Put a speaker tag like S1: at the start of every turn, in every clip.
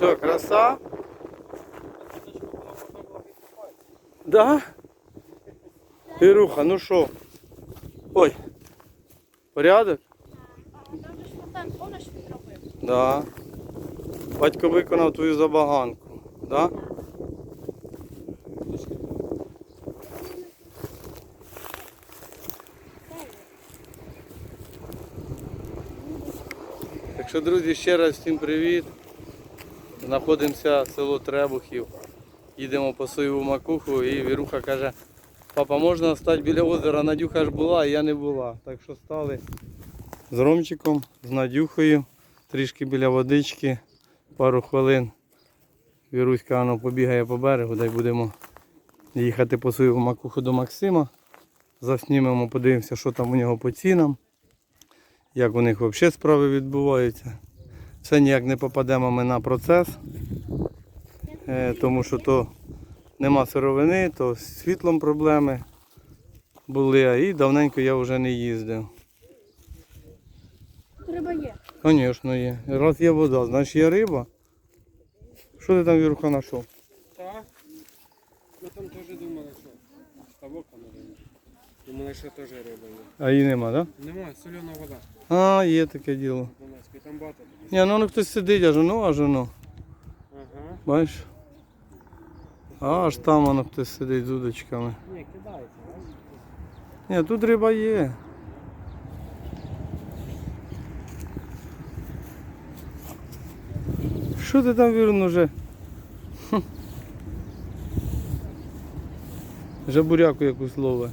S1: Що, краса? Да? Іруха, ну що? Ой. Порядок? Да. Батько виконав твою забаганку. Да? Так що, друзі, ще раз всім привіт. Знаходимося в село Требухів. Їдемо по соєву макуху і Віруха каже, папа, можна стати біля озера? Надюха ж була, а я не була. Так що стали з Ромчиком, з Надюхою, трішки біля водички, пару хвилин. Віруська воно побігає по берегу, дай будемо їхати по свою макуху до Максима. Заснімемо, подивимося, що там у нього по цінам, як у них взагалі справи відбуваються. Все ніяк не попадемо ми на процес, е, тому що то нема сировини, то з світлом проблеми були, а і давненько я вже не їздив.
S2: Риба є.
S1: Звісно, є. Раз є вода, значить є риба. Що ти там Віруха знайшов?
S3: Так. Ми там теж думали, що ставок там риба. Думали, що теж риба є.
S1: А її нема, так?
S3: Нема, солена вода.
S1: А, є таке діло.
S3: Донецька, там багато. таких.
S1: Ні, ну, ну хтось сидить, аж воно, аж воно.
S3: Ага.
S1: Бачиш? А, аж там воно хтось сидить з удочками.
S3: Ні, кидається, да?
S1: Ні, тут риба є. Що ти там вірно вже? Хм. Вже буряку якусь ловить.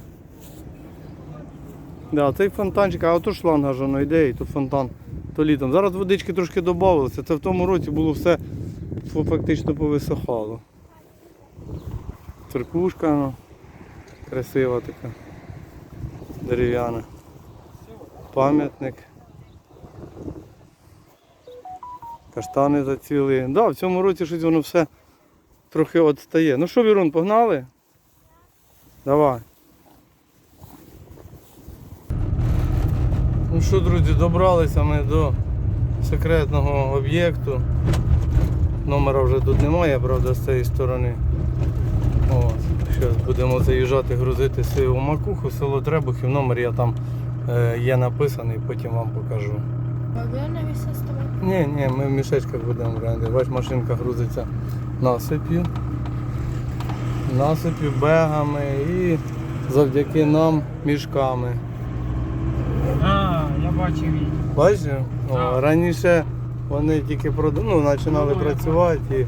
S1: Да, цей фонтанчик, а ото шланга ж воно йде, і то фонтан, то літом. Зараз водички трошки додавалося. Це в тому році було все фактично повисохало. Церквушка, ну, красива така дерев'яна. Пам'ятник. Каштани зацвіли. Да, в цьому році щось воно все трохи відстає. Ну що, Вірун, погнали? Давай. Ну що, друзі, добралися ми до секретного об'єкту. Номера вже тут немає, правда, з цієї сторони. Зараз будемо заїжджати, грузити свою макуху, село Требухів. Номер я там е, є написаний, потім вам покажу. Ні, ні, ми в мішечках будемо брати. Бач, машинка грузиться насип'ю. Насип'ю, бегами і завдяки нам мішками.
S3: Бачив її.
S1: Бачиш? О, раніше вони тільки ну, починали
S3: Ну,
S1: працювати і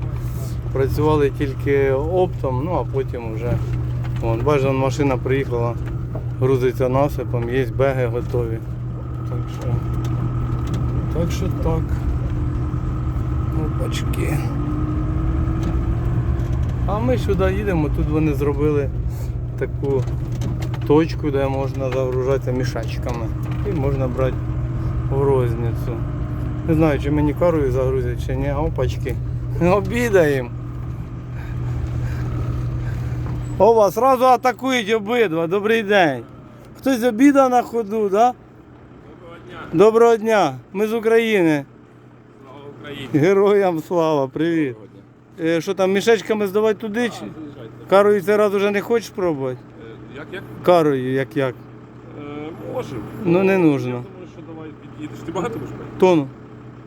S1: працювали тільки оптом, ну а потім вже. Вон, бачиш, машина приїхала, грузиться насипом, є беги готові. Так що. Так що так. Опачки. А ми сюди їдемо, тут вони зробили таку точку, де можна загружатися мішечками. І можна брати в розницю. Не знаю, чи мені карою загрузять, чи ні, опачки. Обідаємо. Ова, сразу атакують обидва. Добрий день. Хтось обідав на ходу, так? Да?
S3: Доброго дня.
S1: Доброго дня. Ми з України.
S3: Слава Україні.
S1: Героям слава, привіт. Е, Що там, мішечками здавати туди? Чи? Карою цей раз уже не хочеш пробувати?
S3: Як як?
S1: Карою, як як?
S3: Е, Можемо.
S1: Ну, не нужно.
S3: Я думаю, що давай під'їдеш. Ти багато будеш пити?
S1: Тону.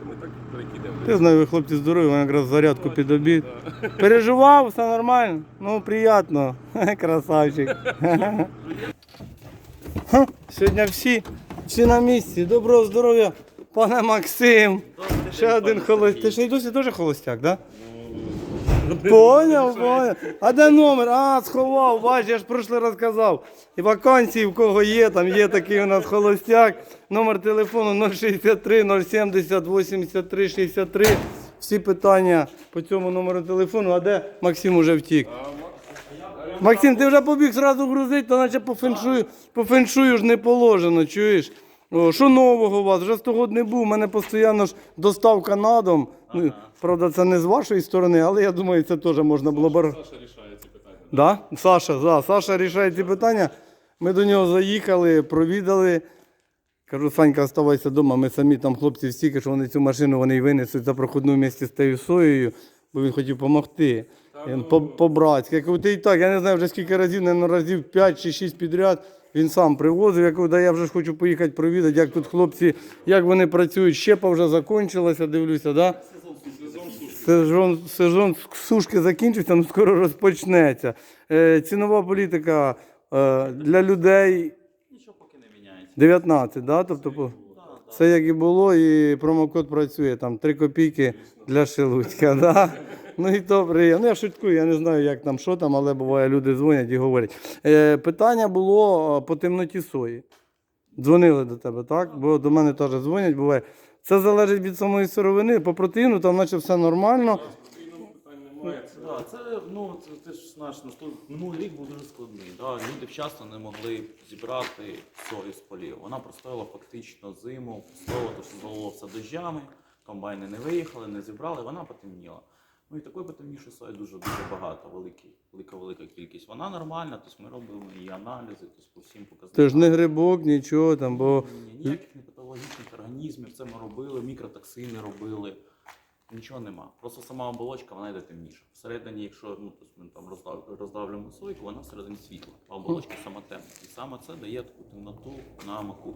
S3: Ми так перекидемо.
S1: Я знаю, ви хлопці здорові, ви якраз зарядку під обід. Переживав, все нормально? Ну, приємно. Красавчик. Ха, Сьогодні всі, всі на місці. Доброго здоров'я, пане Максим. Ще один холостяк. Ти ж і досі теж холостяк, так? Да? Поняв, поняв. А де номер? А, сховав, бач, я ж прошлий раз казав. І вакансії в кого є, там є такий у нас холостяк. Номер телефону 063 070 83 63. Всі питання по цьому номеру телефону, а де Максим уже втік? Максим, ти вже побіг зразу грузити, то наче по феншую, по феншую ж не положено, чуєш? Що нового у вас? Вже 100 год не був, у мене постійно ж доставка на дом. Ну, правда, це не з вашої сторони, але я думаю, це теж можна було б. Саша рішає ці питання. Да? Саша, да, Саша рішає ці питання. Ми до нього заїхали, провідали. Кажу, Санька, оставайся вдома, ми самі там хлопці всі, що вони цю машину вони й винесуть за проходну місці з тією соєю, бо він хотів допомогти. По, по-братськи. Я кажу, ти і так, я не знаю вже скільки разів, не разів 5 чи 6 підряд. Він сам привозив, я да я вже ж хочу поїхати провідати, як тут хлопці, як вони працюють. Щепа вже закінчилася, дивлюся, да? Сезон, сезон сушки закінчився, ну скоро розпочнеться. Е, цінова політика е, для людей
S4: Нічого поки не міняється.
S1: 19, да? тобто все як і було, і промокод працює, там 3 копійки для Шелудька. Да? Ну і то приємно. Ну, я шуткую, я не знаю, як там, що там, але буває, люди дзвонять і говорять. Е, питання було е, по темноті сої. Дзвонили до тебе, так? Бо до мене теж дзвонять, буває. Це залежить від самої сировини, по протеїну там наче все нормально.
S4: Да, це, ну, це, ти ж знаєш, наступ... минулий рік був дуже складний. Да? Люди вчасно не могли зібрати сою з полів. Вона простояла фактично зиму, стояло, то що залило все дощами, комбайни не виїхали, не зібрали, вона потемніла. Ну і такої потемнішої сої дуже дуже багато, великий, велика велика кількість. Вона нормальна, тобто ми робимо її аналізи, тобто по всім показникам.
S1: Це ж не грибок, нічого там, бо
S4: Ні, ніяких непатологічних організмів, це ми робили, мікротоксини робили. Нічого нема. Просто сама оболочка вона йде темніша. Всередині, якщо ну, тобто ми там роздав, роздавлюємо сойку, вона всередині світла, а оболочка сама темна. І саме це дає таку темноту на маку.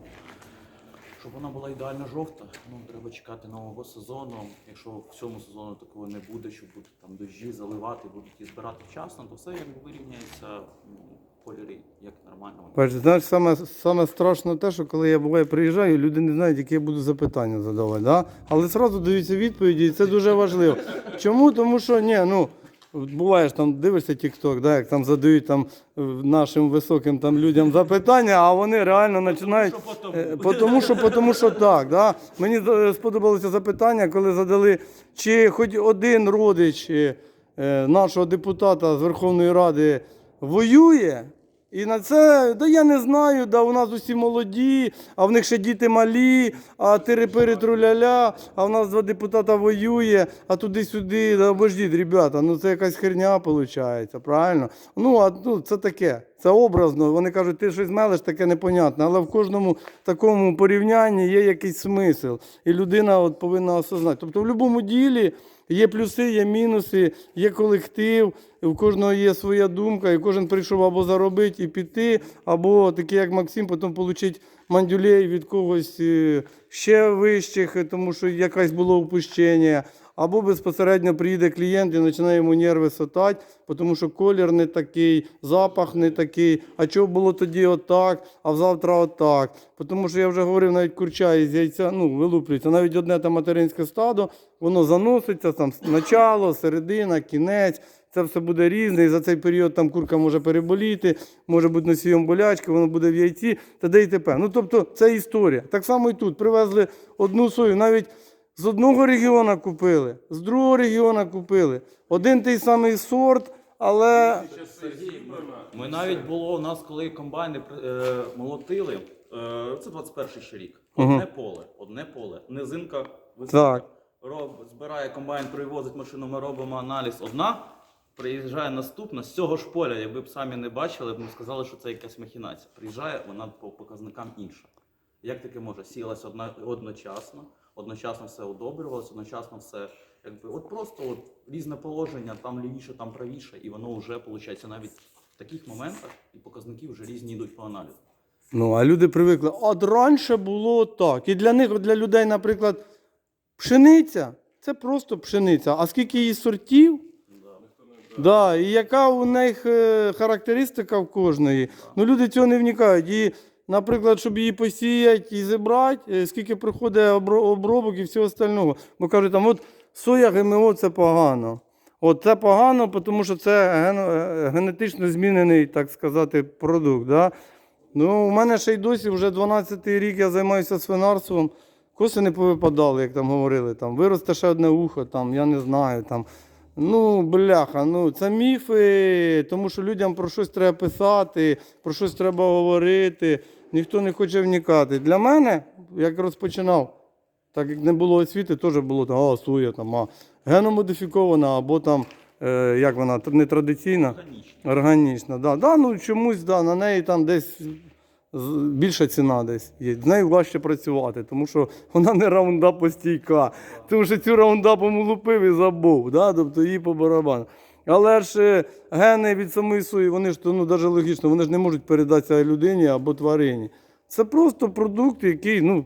S4: Щоб вона була ідеально жовта, ну треба чекати нового сезону. Якщо в цьому сезону такого не буде, що будуть там дощі заливати, будуть її збирати вчасно, то все якби вирівняється ну, кольори, як нормально.
S1: Бачиш, знаєш, саме, саме страшно те, що коли я буває приїжджаю, люди не знають, які я буду запитання задавати. Да? Але одразу даються відповіді, і це дуже важливо. Чому? Тому що ні, ну. Буваєш там, дивишся TikTok, да, як там задають там е, нашим високим там людям запитання, а вони реально починають. Е, Тому що, по тому що так. Да. Мені е, сподобалося запитання, коли задали, чи хоч один родич е, е, нашого депутата з Верховної Ради воює. І на це, да я не знаю, да у нас усі молоді, а в них ще діти малі, а тири-пири труляля, а в нас два депутата воює, а туди-сюди, да обождіть, ребята, ну це якась херня виходить, правильно? Ну, а ну, це таке, це образно. Вони кажуть, ти щось мелиш, таке непонятне, але в кожному такому порівнянні є якийсь смисл. І людина от повинна осознати. Тобто в будь-якому ділі є плюси, є мінуси, є колектив, у кожного є своя думка, і кожен прийшов або заробити і піти, або такий, як Максим, потім отримати мандюлей від когось е, ще вищих, тому що якесь було упущення. Або безпосередньо приїде клієнт і починає йому нерви сотати, тому що колір не такий, запах не такий. А чого було тоді отак, а завтра отак. Тому що я вже говорив, навіть курча із яйця ну, вилуплюється. Навіть одне там материнське стадо, воно заноситься, там начало, середина, кінець. Це все буде різне, і за цей період там курка може переболіти, може бути носієм болячки, воно буде в яйці, та де і т.п. Ну тобто це історія. Так само і тут. Привезли одну сою, навіть з одного регіону купили, з другого регіону купили. Один той самий сорт, але
S4: Ми навіть було у нас, коли комбайни е, молотили, е, це 21 ще рік. Одне поле, одне поле, низинка висока.
S1: Так.
S4: Роб, збирає комбайн, привозить машину, ми робимо аналіз. Одна, приїжджає наступна з цього ж поля, якби б самі не бачили, б ми сказали, що це якась махінація. Приїжджає, вона по показникам інша. Як таке може? Сіялась одна одночасно, одночасно все удобрювалося, одночасно все якби от просто от різне положення, там лівіше, там правіше, і воно вже виходить навіть в таких моментах і показники вже різні йдуть по аналізу.
S1: Ну, а люди привикли. От раніше було так. І для них, для людей, наприклад, пшениця це просто пшениця. А скільки її сортів? Да, і яка у них е, характеристика в кожної. Ну, люди цього не вникають. І, наприклад, щоб її посіяти і зібрати, е, скільки приходить обробок і всього остального. Бо кажуть, там, от соя ГМО це погано. От це погано, тому що це е, генетично змінений, так сказати, продукт. Да? Ну, у мене ще й досі вже 12-й рік я займаюся свинарством. Коси не повипадали, як там говорили. Там, виросте ще одне ухо, там, я не знаю. Там. Ну, бляха, ну це міфи, тому що людям про щось треба писати, про щось треба говорити. Ніхто не хоче вникати. Для мене, як розпочинав, так як не було освіти, теж було там, а, суя, там, а геномодифікована, або там, е, як вона, не традиційна. Органічна, да. Да, ну чомусь да, на неї там десь більша ціна десь є. З нею важче працювати, тому що вона не раундапостійка. Тому що цю раундапом лупив і забув, да? тобто її по барабану. Але ж е, гени від самої сої, вони ж ну, навіть логічно, вони ж не можуть передатися людині або тварині. Це просто продукт, який, ну,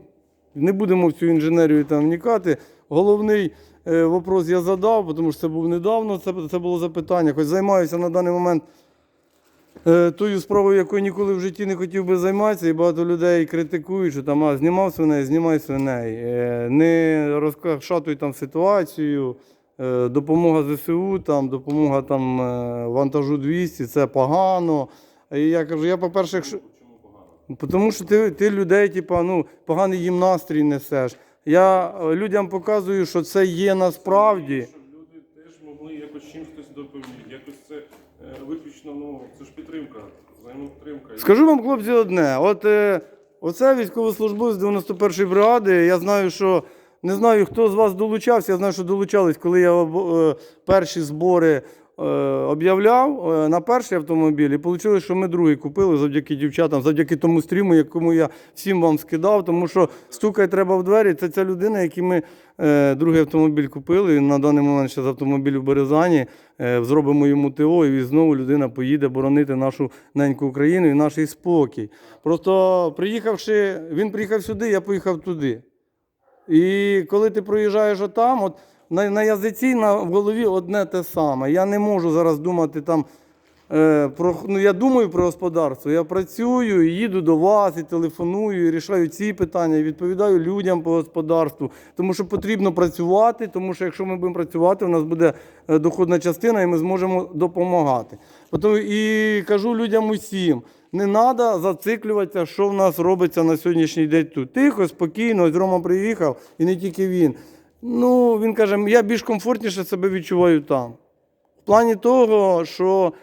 S1: не будемо в цю інженерію там вникати. Головний е, вопрос я задав, тому що це був недавно, це, це було запитання. Хоч займаюся на даний момент е, тою справою, якою ніколи в житті не хотів би займатися, і багато людей критикують, що там а, знімав свиней, знімай свиней. Е, не розкашатуй там ситуацію. Е, допомога ЗСУ, там, допомога там, е, вантажу 200, це погано. І я кажу, я, по-перше, якщо. Тому що ти, ти людей, типа, ну, поганий їм настрій несеш. Я е, людям показую, що це є насправді.
S5: Щоб люди теж могли якось чим хтось допомогти. Якось це виключно, ну це ж підтримка, взаємопідтримка.
S1: Скажу вам, хлопці, одне. От оце військовослужбовець 91-ї бригади. Я знаю, що не знаю, хто з вас долучався. Я знаю, що долучались, коли я е, перші збори е, об'являв е, на перший автомобіль. І вийшло, що ми другий купили завдяки дівчатам, завдяки тому стріму, якому я всім вам скидав. Тому що стукай треба в двері. Це ця людина, який ми другий автомобіль купили. На даний момент ще з автомобіль у Березані. Зробимо йому ТО, і знову людина поїде боронити нашу неньку Україну і наш спокій. Просто приїхавши, він приїхав сюди, я поїхав туди. І коли ти проїжджаєш отам, от на, на язиці на, в голові одне те саме. Я не можу зараз думати там. Е, про, ну, я думаю про господарство. Я працюю, і їду до вас, і телефоную, і рішаю ці питання, і відповідаю людям по господарству. Тому що потрібно працювати, тому що якщо ми будемо працювати, у нас буде е, доходна частина, і ми зможемо допомагати. Тому і кажу людям усім. Не треба зациклюватися, що в нас робиться на сьогоднішній день тут. Тихо, спокійно, ось Рома приїхав, і не тільки він. Ну, він каже, я більш комфортніше себе відчуваю там. В плані того, що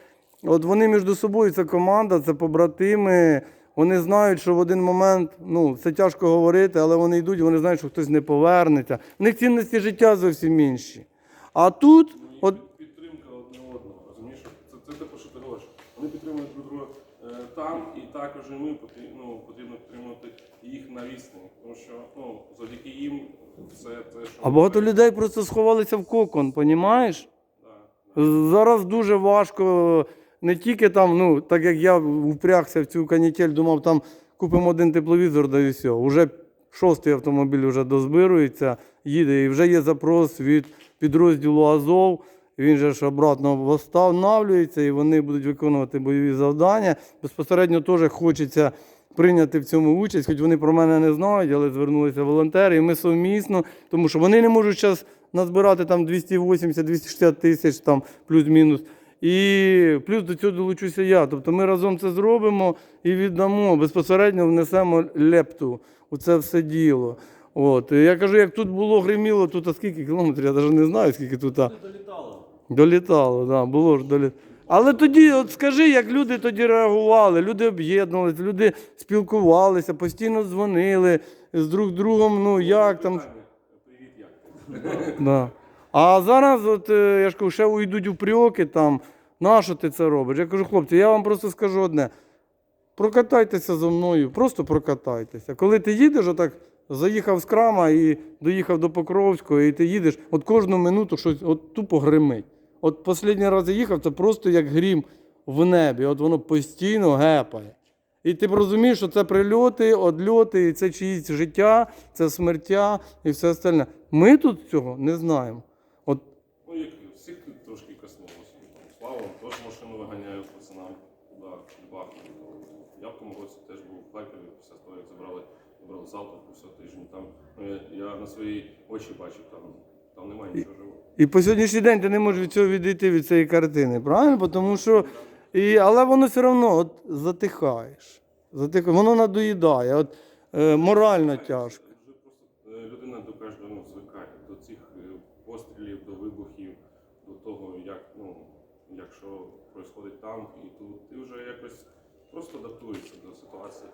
S1: от вони між собою, це команда, це побратими. Вони знають, що в один момент, ну, це тяжко говорити, але вони йдуть, вони знають, що хтось не повернеться. В них цінності життя зовсім інші. А тут, от,
S5: підтримка одне одного. Розумієш, це, це те, про що ти говориш. Вони підтримують друг друга е, там, і також і ми потрібно, ну, потрібно підтримувати їх на відстані. Тому що ну, завдяки їм все те, що
S1: а багато людей просто сховалися в кокон, понімаєш? Зараз дуже важко, не тільки там, ну, так як я впрягся в цю канітель, думав, там купимо один тепловізор, да і все. Уже шостий автомобіль вже дозбирується, їде, і вже є запрос від підрозділу Азов. Він же ж обратно встановлюється, і вони будуть виконувати бойові завдання. Безпосередньо теж хочеться прийняти в цьому участь, хоч вони про мене не знають, але звернулися волонтери, і ми совмісно, тому що вони не можуть зараз назбирати там 280-260 тисяч, там плюс-мінус. І плюс до цього долучуся я. Тобто ми разом це зробимо і віддамо, безпосередньо внесемо лепту у це все діло. От. Я кажу, як тут було гриміло, тут а скільки кілометрів, я навіть не знаю, скільки тут. а. Долітало. Да, було ж долітало. Але тоді, от скажи, як люди тоді реагували, люди об'єднувалися, люди спілкувалися, постійно дзвонили з друг другом, ну як там.
S5: Привіт, як?
S1: Да. А зараз, от е, я ж кажу, ще уйдуть упреки там, на що ти це робиш? Я кажу, хлопці, я вам просто скажу одне. Прокатайтеся зо мною, просто прокатайтеся. Коли ти їдеш, отак заїхав з крама і доїхав до Покровського, і ти їдеш, от кожну минуту щось от тупо гримить. От останній раз я їхав, це просто як грім в небі. От воно постійно гепає. І ти розумієш, що це прильоти, одльоти, і це чиїсь життя, це смертя і все остальне. Ми тут цього не знаємо. От
S5: Ну, як всіх трошки коснулося. Слава, теж машину виганяють пацанам під Бахмут. Я в тому році теж був в Харкові після того, як забрали, забрали Салтовку все тиждень. Там ну, я, я на свої очі бачив, там, там немає нічого живого.
S1: І по сьогоднішній день ти не можеш від цього відійти від цієї картини, правильно? Тому що, і, але воно все одно от, затихаєш. Затих... Воно надоїдає, от, е, морально тяжко.
S5: Вже е, людина до кожного ну, звикає до цих е, пострілів, до вибухів, до того, як, ну, як що відбувається там і тут. Ти вже якось просто адаптуєшся до ситуації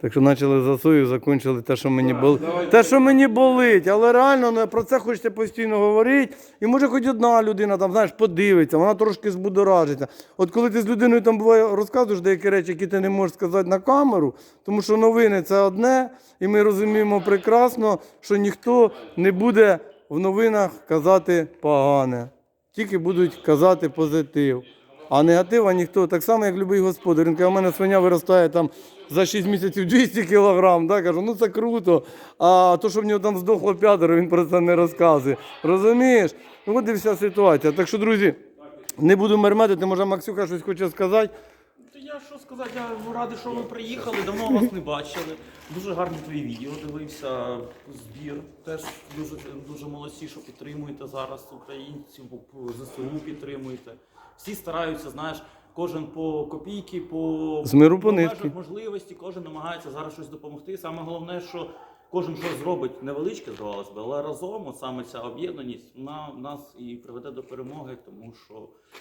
S1: Так що почали за сою, закінчили те, що мені болить. Те, що мені болить, але реально ну, про це хочеться постійно говорити. І може хоч одна людина там, знаєш, подивиться, вона трошки збудоражиться. От коли ти з людиною там буває розказуєш деякі речі, які ти не можеш сказати на камеру, тому що новини це одне, і ми розуміємо прекрасно, що ніхто не буде в новинах казати погане. Тільки будуть казати позитив. А негатива ніхто, так само, як будь-який господар. Він каже, у мене свиня виростає там за 6 місяців 200 кілограм. Да? Кажу, ну це круто. А то, що в нього там здохло п'ятеро, він про це не розказує. Розумієш? От і вся ситуація. Так що, друзі, не буду мерметити, може Максюка щось хоче сказати.
S4: Я що сказати, я радий, що ви приїхали, давно вас не бачили. Дуже гарні твої відео дивився, збір. Теж дуже, дуже молодці, що підтримуєте зараз українців, ЗСУ підтримуєте. Всі стараються, знаєш, кожен по копійки, по
S1: З миру по нитки.
S4: можливості, кожен намагається зараз щось допомогти. Саме головне, що кожен щось зробить невеличке, здавалось би, але разом, от саме ця об'єднаність, вона нас і приведе до перемоги, тому що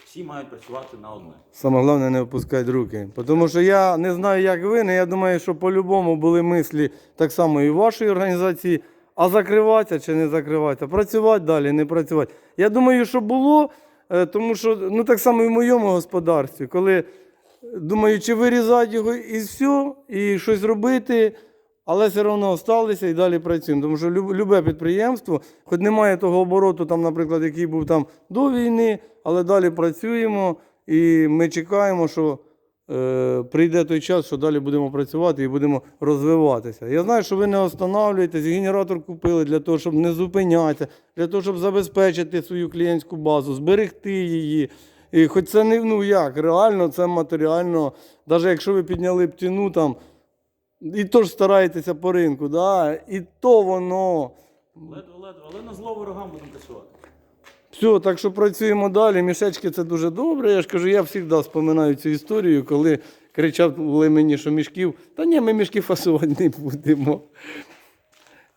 S4: всі мають працювати на одне.
S1: Саме головне не опускати руки. Тому що я не знаю, як ви, але я думаю, що по-любому були мислі так само і в вашій організації, а закриватися чи не закриватися, працювати далі, не працювати. Я думаю, що було, тому що ну так само і в моєму господарстві, коли е, думаю, чи вирізати його і все, і щось робити. Але все одно залишилися і далі працюємо. Тому що любе підприємство, хоч немає того обороту, там, наприклад, який був там до війни, але далі працюємо і ми чекаємо, що е, прийде той час, що далі будемо працювати і будемо розвиватися. Я знаю, що ви не останавливаєтесь, генератор купили для того, щоб не зупинятися, для того, щоб забезпечити свою клієнтську базу, зберегти її. І хоч це не ну як, реально це матеріально, навіть якщо ви підняли б там. І то ж стараєтеся по ринку, да? і то воно.
S4: Ледве-ледве, але на зло ворогам будемо працювати.
S1: Все, так що працюємо далі. Мішечки це дуже добре. Я ж кажу, я завжди вспоминаю цю історію, коли кричали мені, що мішків. Та ні, ми мішки фасувати не будемо.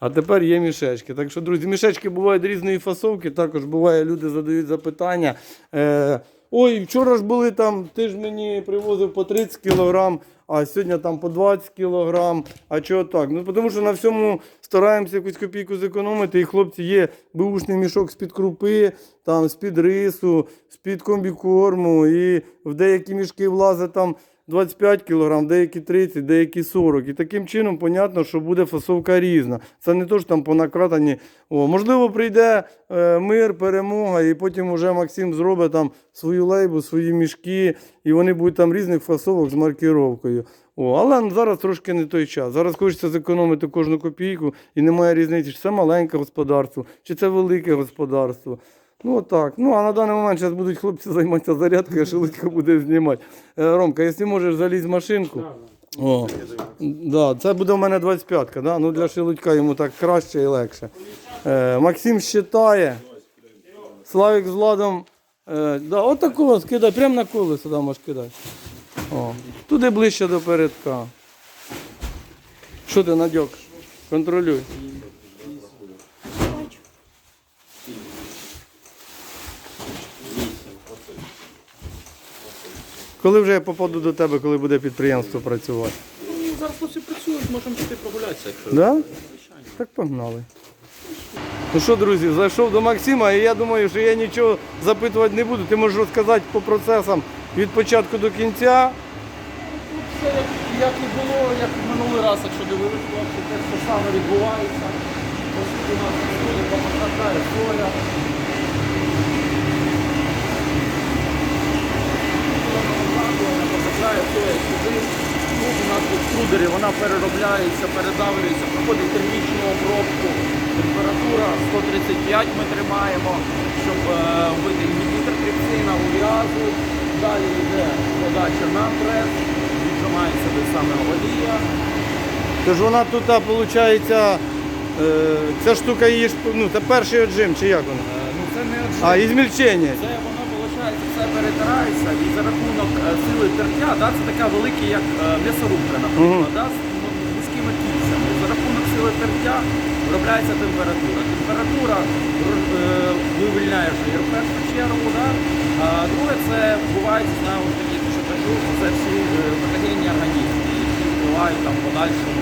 S1: А тепер є мішечки. Так що, друзі, мішечки бувають різної фасовки. Також буває, люди задають запитання. Е, Ой, вчора ж були там, ти ж мені привозив по 30 кілограм, а сьогодні там по 20 кілограм. А чого так? Ну тому що на всьому стараємося якусь копійку зекономити. І хлопці є бушний мішок з-під крупи, там з-під рису, з-під комбікорму. І в деякі мішки влазить там 25 кг, деякі 30, деякі 40. І таким чином, понятно, що буде фасовка різна. Це не то, що там понакратані. О, можливо, прийде е, мир, перемога, і потім вже Максим зробить там свою лейбу, свої мішки, і вони будуть там різних фасовок з маркіровкою. О, але зараз трошки не той час. Зараз хочеться зекономити кожну копійку, і немає різниці, чи це маленьке господарство, чи це велике господарство. Ну так. Ну а на даний момент зараз будуть хлопці займатися зарядкою, а Шелудько буде знімати. Е, Ромка, якщо можеш залізь в машинку. О, да, це буде в мене 25-ка, да? ну для Шелудька йому так краще і легше. Е, Максим считає. Славік з Владом. Е, да, от такого скидай, прямо на колесо да, можеш кидати. О, туди ближче до передка. Що ти, Надьок? Контролюй. Коли вже я попаду до тебе, коли буде підприємство працювати?
S4: Ну, зараз хлопці працюють, можемо піти прогулятися, якщо
S1: Да?
S4: звичайно.
S1: Так погнали. Ну що, друзі, зайшов до Максима, і я думаю, що я нічого запитувати не буду. Ти можеш розказати по процесам від початку до кінця.
S4: Все як, як і було, як і минулий раз, якщо дивилися, хлопці, те все саме відбувається. По суті, у нас соя, помакатає соя. Потрапляє соя сюди. Тут у нас тут в трудері, вона переробляється, передавлюється, проходить термічну обробку. Температура 135 ми тримаємо, щоб е, вбити нітротрипсина, ув'язу. Далі йде подача на прес, віджимається де саме олія.
S1: Тож вона тут, виходить, ця штука її ж, ну, це перший отжим, чи як вона?
S4: Е, Ну це не
S1: А, і змільчення.
S4: Це воно виходить, все перетирається і за рахунок е, сили тертя, да, це така велика, як е, м'ясорубка, наприклад, да, з ну, вузькими кільцями. За рахунок сили тертя виробляється температура. Температура е, вивільняє жир в першу чергу. Да. А друге, це знову ж таки, що кажу, це всі е, патогенні організми, які переживають там подальшому.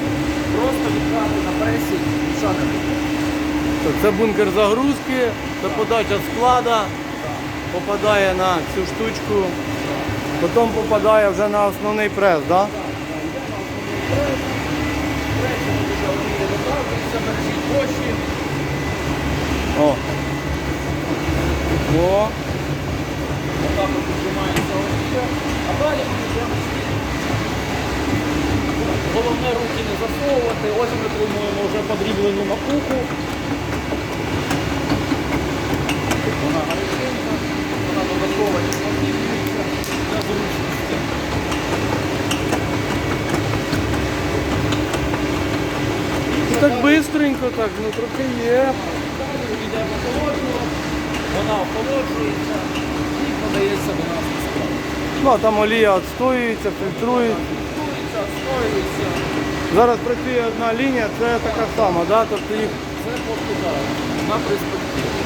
S4: Просто відправити на пресі, не.
S1: Це бункер загрузки, це подача склада, попадає на цю штучку, потім попадає вже на основний прес, так? Да? О. О.
S4: Отак от віджимається олія, а далі ми йдемо. Головне руки не засовувати. Ось ми отримуємо вже подріблену макуху. Вона гаряченька, вона додатково не потрібніша для зручності.
S1: Ну, так бистренько, так, ну трохи є.
S4: Вона охолоджується і подається до нас на склад.
S1: Ну, а там олія відстоюється, фільтрується.
S4: Готується, відстоюється.
S1: Зараз працює одна лінія, це така сама, да? тобто їх
S4: Це покидає на перспективу.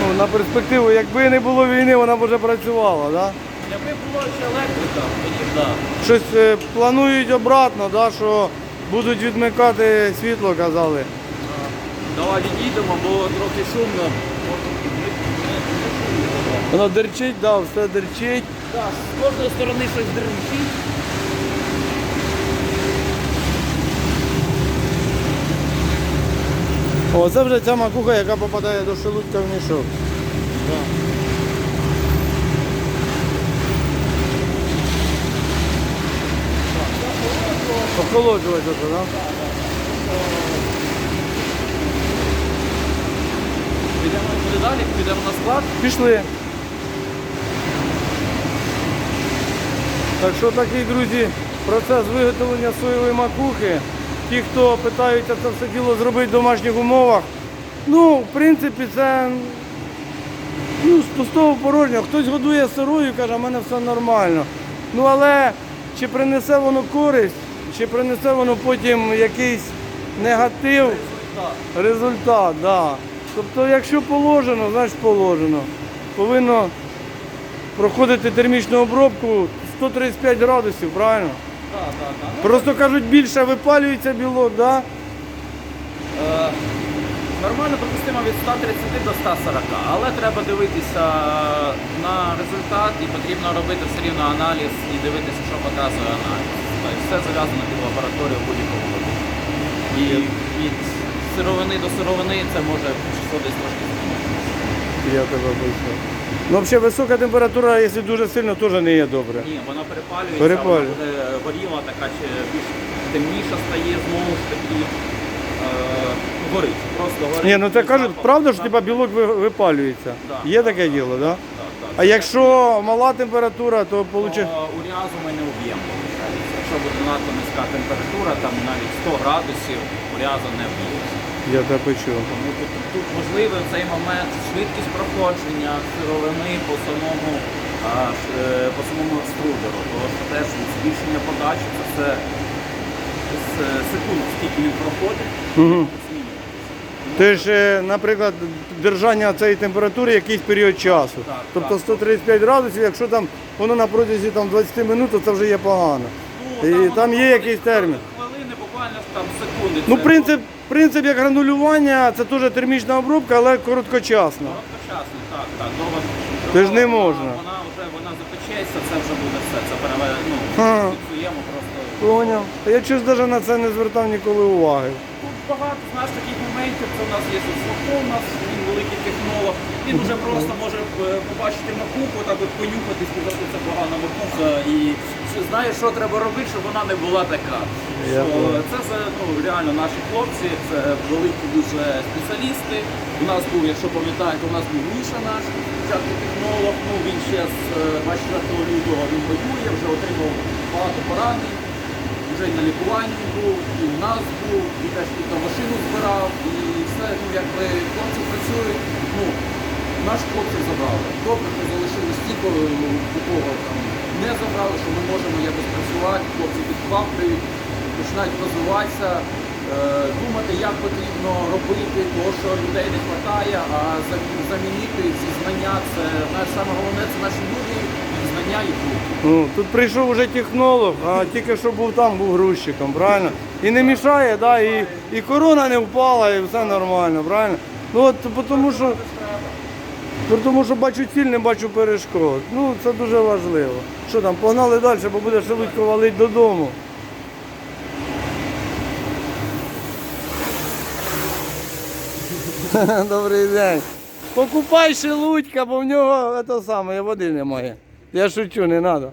S1: ну, на перспективу, якби не було війни, вона б вже працювала. Да?
S4: Якби була ще електрика, тоді да.
S1: Щось е, планують обратно, да, що будуть відмикати світло, казали.
S4: Давай відійдемо, бо трохи шумно.
S1: Воно дерчить, да, все дерчить.
S4: Так, з кожної сторони щось дерчить.
S1: О, це вже ця макуха, яка попадає до шелудька в мішок. Охолоджувати це, так?
S4: Підемо куди далі, підемо на склад.
S1: Пішли. Так що такий, друзі, процес виготовлення соєвої макухи. Ті, хто питаються це все діло зробити в домашніх умовах, ну, в принципі, це ну, з пустого порожнього. Хтось годує сирою, каже, у мене все нормально. Ну але чи принесе воно користь, чи принесе воно потім якийсь негатив, результат, да. Тобто, якщо положено, значить положено. Повинно проходити термічну обробку 135 градусів, правильно?
S4: Так, так, так.
S1: Просто кажуть, більше випалюється білок, да?
S4: Е, Нормально припустимо від 130 до 140, але треба дивитися на результат і потрібно робити все рівно аналіз і дивитися, що показує аналіз. Тобто все зав'язано під лабораторію в будь-якому випадку. І від сировини до сировини це може число десь трошки змінити.
S1: Я тебе бачу. Ну, взагалі висока температура, якщо дуже сильно, теж не є добре.
S4: Ні, вона перепалюється,
S1: Перепалює.
S4: вона буде горіла, така ще більш темніша стає, знову ж таки. Е, горить, просто горить.
S1: Ні, ну це кажуть,
S4: запах-
S1: правда, що
S4: запах-
S1: типа білок ви- випалюється.
S4: Да,
S1: Є
S4: да,
S1: таке
S4: да,
S1: діло, так? Да?
S4: Так, так.
S1: А якщо мала температура, то виходить.
S4: То урязу ми не виходить. Якщо буде надто низька температура, там навіть 100 градусів, урязу не вб'ється.
S1: Я тебе почув.
S4: Тому тут, тут можливий цей момент швидкість проходження сировини по самому, а, е, по самому екструдеру. Тому що теж збільшення подачі це все з е, секунд, скільки він проходить,
S1: Угу. Тож, е, наприклад, держання цієї температури якийсь період часу.
S4: Так,
S1: тобто
S4: так.
S1: 135 градусів, якщо там воно на протязі там, 20 минут, то це вже є погано. І там є якийсь термін.
S4: Хвилини, буквально там секунди.
S1: Ну, принцип, принцип як гранулювання, це теж термічна обробка, але короткочасна.
S4: Короткочасно, так, так. Довго,
S1: Це ж не можна.
S4: Вона вже вона запечеться, це вже буде все. Це переве... ну,
S1: Ага.
S4: фіксуємо просто.
S1: Поняв. Та Я щось навіть на це не звертав ніколи уваги.
S4: Тут багато знаєш таких моментів. Це у нас є Славко, у нас він великий технолог. Він вже просто може е, побачити макуху, так от понюхати, сказати, це погана макуха. І знає, що треба робити, щоб вона не була така. Що це ну, реально наші хлопці, це великі дуже спеціалісти. У нас був, якщо пам'ятаєте, у нас був Міша наш технолог. Ну він ще з е, 24 лютого він воює, вже отримав багато поранень. Вже й на лікуванні був, і у нас був, і теж тут на машину збирав, і все, ну якби хлопці працюють. Ну, наші хлопці забрали. Добре, що залишилось ті, кого у кого там не забрали, що ми можемо якось працювати, хлопці підхваплюють, починають розвиватися, е, думати, як потрібно робити, того, що людей не вистачає, а замінити ці знання, це саме головне це наші люди, їх знання йду.
S1: Ну, тут прийшов уже технолог, а тільки що був там, був грузчиком, правильно? І не мішає, да, і, і корона не впала, і все нормально, правильно? Ну от тому що, бо тому що бачу ціль, не бачу перешкод. Ну, це дуже важливо. Що там, погнали далі, бо буде шелудько валить додому. Добрий день. Покупай шелудька, бо в нього це саме, води немає. Я шучу, не треба.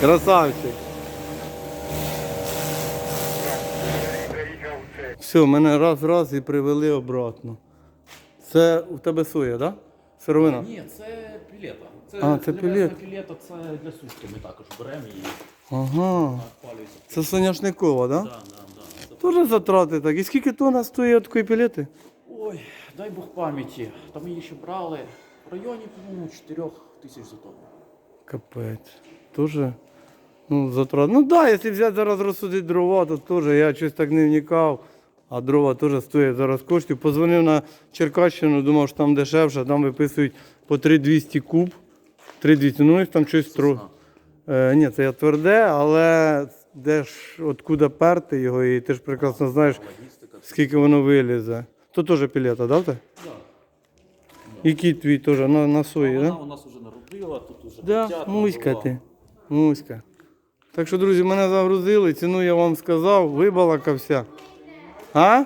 S1: Красавчик. Все, мене раз-раз і привели обратно. Це у тебе соя, так? Да? Сировина?
S4: Ні, це пілета. Це,
S1: А, це пілет.
S4: пілета, це для сушки ми також беремо і
S1: Ага. Це соняшникова, так? Да?
S4: Да, да, да.
S1: Тоже затрати так. І скільки тонна стоїть такої пілети?
S4: Ой, дай Бог пам'яті. Там її ще брали в районі, по-моєму, 4 тисяч за тонну.
S1: Капець. Тоже. Ну, затрат. Ну так, да, якщо взяти зараз розсудити дрова, то теж я щось так не вникав. А дрова теж стоять зараз коштів. Позвонив на Черкащину, думав, що там дешевше, там виписують по 3200 куб. 3200, ну ось там щось трохи. Е, ні, це я тверде, але де ж откуда перти його, і ти ж прекрасно знаєш, скільки воно вилізе. То теж пілета, да? в тебе?
S4: Да.
S1: Який твій теж на, на сої,
S4: Вона
S1: так?
S4: у нас вже народила, тут уже
S1: Да, муська ти. Муська. Так що, друзі, мене загрузили, ціну я вам сказав, вибалакався. А?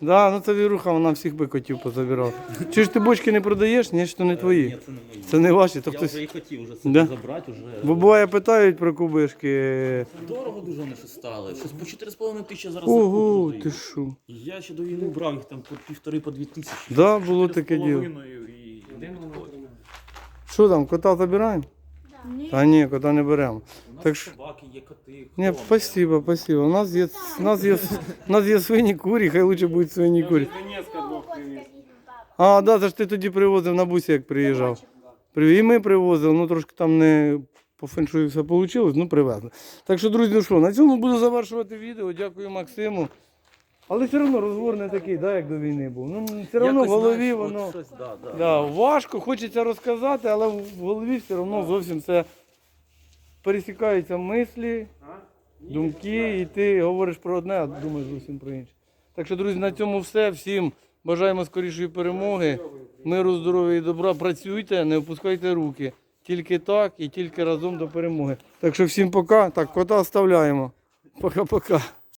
S1: Да, ну це віруха, вона всіх би котів позабирала. Чи ж ти бочки не продаєш? Ні, що не твої.
S4: Ні, це не мої.
S1: Це не ваші. То
S4: Я
S1: хтось...
S4: вже і хотів вже
S1: Да?
S4: це забрати, вже.
S1: Бо буває питають про кубишки.
S4: Дорого дуже вони ще стали. Щось по 4,5 тисячі зараз
S1: Ого, ти що?
S4: І Я ще до війни брав їх там по півтори, по дві тисячі.
S1: Да, було таке діло.
S4: 4,5 і
S3: Один воно
S4: такое.
S3: тримає.
S1: Що там, кота забираємо?
S2: Ні.
S1: Та ні, кота не беремо.
S4: Нас
S1: Так що-
S4: собаки, є коти.
S1: Ні,
S4: хто вам
S1: спасибо, спасибо. У нас є, у нас є, у нас є свині курі, хай лучше будуть свині курі.
S3: Донецька двох привіз.
S1: А, да, це ж ти тоді привозив на бусі, як приїжджав. При- І ми привозили, ну трошки там не по феншую все вийшло, ну привезли. Так що, друзі, ну що, на цьому буду завершувати відео. Дякую Максиму. Але все одно розговор не такий, да, як до війни був. Ну, все одно в
S4: Якось,
S1: голові
S4: знаєш, от
S1: воно.
S4: щось, да, да.
S1: Да, важко, хочеться розказати, але в голові все одно зовсім це пересікаються мислі, думки, і ти говориш про одне, а думаєш зовсім про інше. Так що, друзі, на цьому все. Всім бажаємо скорішої перемоги, миру, здоров'я і добра. Працюйте, не опускайте руки. Тільки так і тільки разом до перемоги. Так що всім пока. Так, кота оставляємо. Пока-пока.